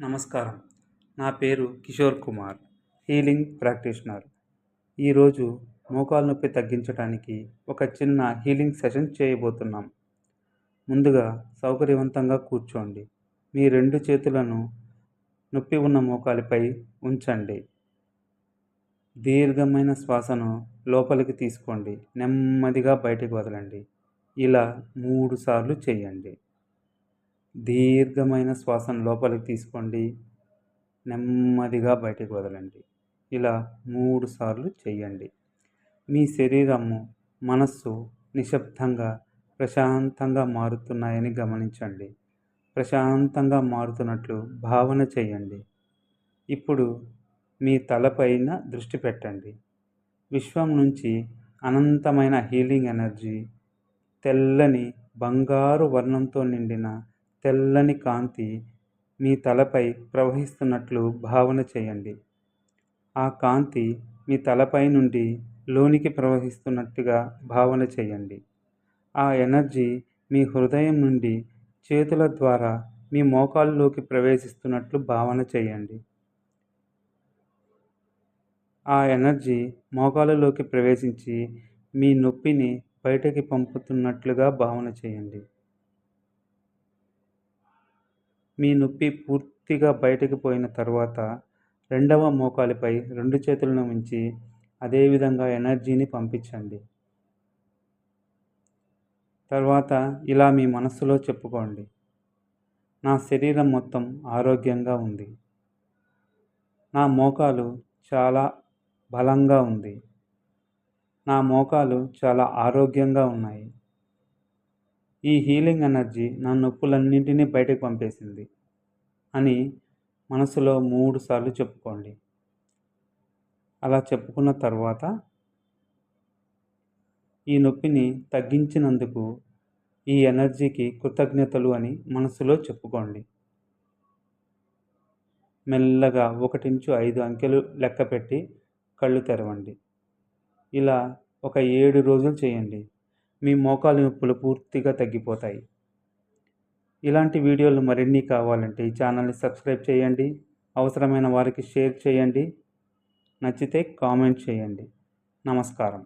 నమస్కారం. నా పేరు కిషోర్ కుమార్ హీలింగ్ ప్రాక్టీషనర్. ఈరోజు మోకాలు నొప్పి తగ్గించడానికి ఒక చిన్న హీలింగ్ సెషన్ చేయబోతున్నాం. ముందుగా సౌకర్యవంతంగా కూర్చోండి. మీ రెండు చేతులను నొప్పి ఉన్న మోకాలిపై ఉంచండి. దీర్ఘమైన శ్వాసను లోపలికి తీసుకోండి. నెమ్మదిగా బయటకు వదలండి. ఇలా మూడు సార్లు చేయండి. దీర్ఘమైన శ్వాసను లోపలికి తీసుకోండి. నెమ్మదిగా బయటకు వదలండి. ఇలా మూడు సార్లు చేయండి. మీ శరీరము మనస్సు నిశ్శబ్దంగా ప్రశాంతంగా మారుతున్నాయని గమనించండి. ప్రశాంతంగా మారుతున్నట్లు భావన చేయండి. ఇప్పుడు మీ తలపైన దృష్టి పెట్టండి. విశ్వం నుంచి అనంతమైన హీలింగ్ ఎనర్జీ తెల్లని బంగారు వర్ణంతో నిండిన తెల్లని కాంతి మీ తలపై ప్రవహిస్తున్నట్లు భావన చేయండి. ఆ కాంతి మీ తలపై నుండి లోనికి ప్రవహిస్తున్నట్టుగా భావన చేయండి. ఆ ఎనర్జీ మీ హృదయం నుండి చేతుల ద్వారా మీ మోకాళ్ళలోకి ప్రవేశిస్తున్నట్లు భావన చేయండి. ఆ ఎనర్జీ మోకాళ్ళలోకి ప్రవేశించి మీ నొప్పిని బయటకి పంపుతున్నట్లుగా భావన చేయండి. మీ నొప్పి పూర్తిగా బయటకు పోయిన తర్వాత రెండవ మోకాలిపై రెండు చేతులను ఉంచి అదేవిధంగా ఎనర్జీని పంపించండి. తర్వాత ఇలా మీ మనస్సులో చెప్పుకోండి. నా శరీరం మొత్తం ఆరోగ్యంగా ఉంది. నా మోకాలు చాలా బలంగా ఉంది. నా మోకాలు చాలా ఆరోగ్యంగా ఉన్నాయి. ఈ హీలింగ్ ఎనర్జీ నా నొప్పులన్నింటినీ బయటకు పంపేసింది అని మనసులో మూడు సార్లు చెప్పుకోండి. అలా చెప్పుకున్న తర్వాత ఈ నొప్పిని తగ్గించినందుకు ఈ ఎనర్జీకి కృతజ్ఞతలు అని మనసులో చెప్పుకోండి. మెల్లగా ఒకటి నుంచి ఐదు అంకెలు లెక్క పెట్టి కళ్ళు తెరవండి. ఇలా ఒక ఏడు రోజులు చేయండి. మీ మోకాలు నొప్పులు పూర్తిగా తగ్గిపోతాయి. ఇలాంటి వీడియోలు మరిన్ని కావాలంటే ఈ ఛానల్ని సబ్స్క్రైబ్ చేయండి. అవసరమైన వారికి షేర్ చేయండి. నచ్చితే కామెంట్ చేయండి. నమస్కారం.